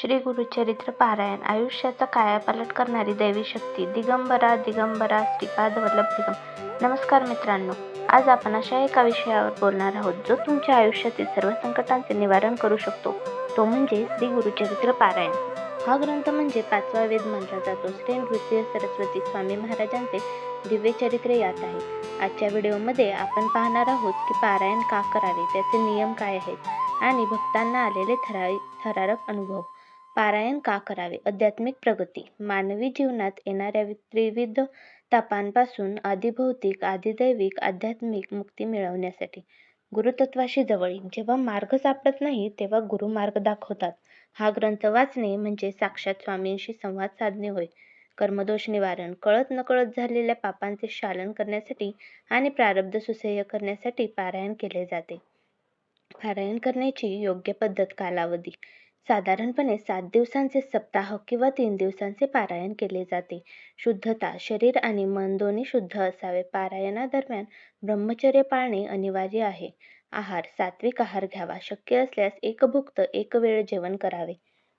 श्री गुरुचरित्र पारायण. आयुष्याचा कायापालट करणारी दैवी शक्ती. दिगंबरा दिगंबरा श्रीपाद वल्लभ दिगम नमस्कार मित्रांनो. आज आपण अशा एका विषयावर बोलणार आहोत जो तुमच्या आयुष्यातील सर्व संकटांचे निवारण करू शकतो. तो म्हणजे श्री गुरुचरित्र पारायण. हा ग्रंथ म्हणजे पाचवा वेद मानला जातो. श्री नृसिंह सरस्वती स्वामी महाराजांचे दिव्य चरित्र यात आहे. आजच्या व्हिडिओमध्ये आपण पाहणार आहोत की पारायण का करावे त्याचे नियम काय आहेत आणि भक्तांना आलेले थरा थरारक अनुभव. पारायण का करावे? अध्यात्मिक प्रगती. मानवी जीवनात येणाऱ्या त्रिविध तापांपासून आधिभौतिक आधिदैविक आध्यात्मिक मुक्ती मिळवण्यासाठी गुरुतत्वाशी जवळीक जेव्हा मार्ग सापडत नाही तेव्हा गुरु मार्ग दाखवतात. हा ग्रंथ वाचणे म्हणजे साक्षात स्वामींशी संवाद साधणे होय. कर्मदोष निवारण कळत नकळत झालेल्या पापांचे शालन करण्यासाठी आणि प्रारब्ध सुसह्य करण्यासाठी पारायण केले जाते. पारायण करण्याची योग्य पद्धत कालावधी. साधारणपणे सात दिवसांचे सप्ताह किंवा तीन दिवसांचे पारायण केले जाते. शुद्धता शरीर आणि मन दोन्ही शुद्ध असावे. पारायणादरम्यान ब्रह्मचर्य पाळणे अनिवार्य आहे. आहार सात्विक आहार घ्यावा. शक्य असल्यास एक एक वेळ जेवण करावे.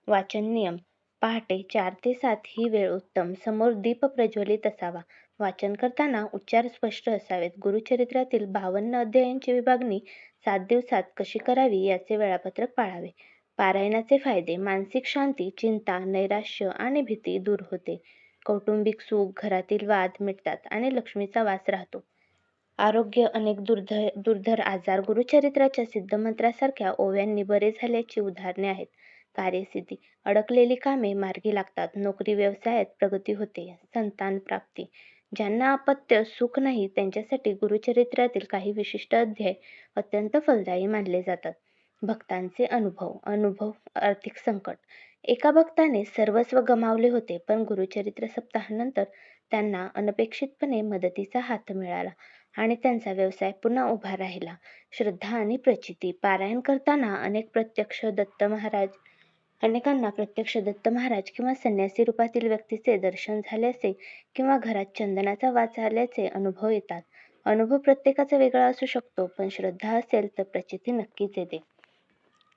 वाचन नियम. पहाटे चार ते सात ही वेळ उत्तम. समोर दीप प्रज्वलित असावा. वाचन करताना उच्चार स्पष्ट असावेत. गुरुचरित्रातील बावन्न अध्यायांची विभागणी सात दिवसात कशी करावी याचे वेळापत्रक पाळावे. पारायणाचे फायदे मानसिक शांती चिंता नैराश्य आणि भीती दूर होते. कौटुंबिक सुख घरातील वाद मिटतात आणि लक्ष्मीचा वास राहतो. आरोग्य अनेक दुर्धर दुर्धर आजार गुरुचरित्राच्या सिद्धमंत्रासारख्या ओव्यांनी बरे झाल्याची उदाहरणे आहेत. कार्यसिद्धी अडकलेली कामे मार्गी लागतात. नोकरी व्यवसायात प्रगती होते. संतान प्राप्ती ज्यांना अपत्य सुख नाही त्यांच्यासाठी गुरुचरित्रातील काही विशिष्ट अध्याय अत्यंत फलदायी मानले जातात. भक्तांचे अनुभव अनुभव आर्थिक संकट. एका भक्ताने सर्वस्व गमावले होते पण गुरुचरित्र सप्ताहानंतर त्यांना अनपेक्षितपणे मदतीचा हात मिळाला आणि त्यांचा व्यवसाय पुन्हा उभा राहिला. श्रद्धा आणि प्रचिती पारायण करताना अनेक प्रत्यक्ष दत्त महाराज अनेकांना प्रत्यक्ष दत्त महाराज किंवा संन्यासी रूपातील व्यक्तीचे दर्शन झाल्याचे किंवा घरात चंदनाचा वास आल्याचे अनुभव येतात. अनुभव प्रत्येकाचा वेगळा असू शकतो पण श्रद्धा असेल तर प्रचिती नक्कीच येते.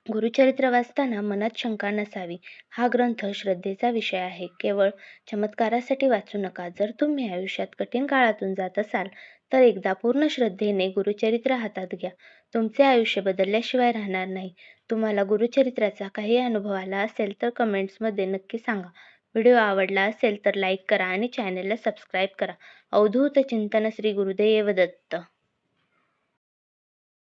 गुरुचरित्र वाचताना मनात शंका नसावी. हा ग्रंथ श्रद्धेचा विषय आहे. केवळ चमत्कारासाठी वाचू नका. जर तुम्ही आयुष्यात कठीण काळातून जात असाल तर एकदा पूर्ण श्रद्धेने गुरुचरित्र हातात घ्या. तुमचे आयुष्य बदलल्याशिवाय राहणार नाही. तुम्हाला गुरुचरित्राचा काही अनुभव आला असेल तर कमेंट्समध्ये नक्की सांगा. व्हिडिओ आवडला असेल तर लाईक करा आणि चॅनलला सबस्क्राईब करा. अवधूत चिंतन श्री गुरुदेव दत्त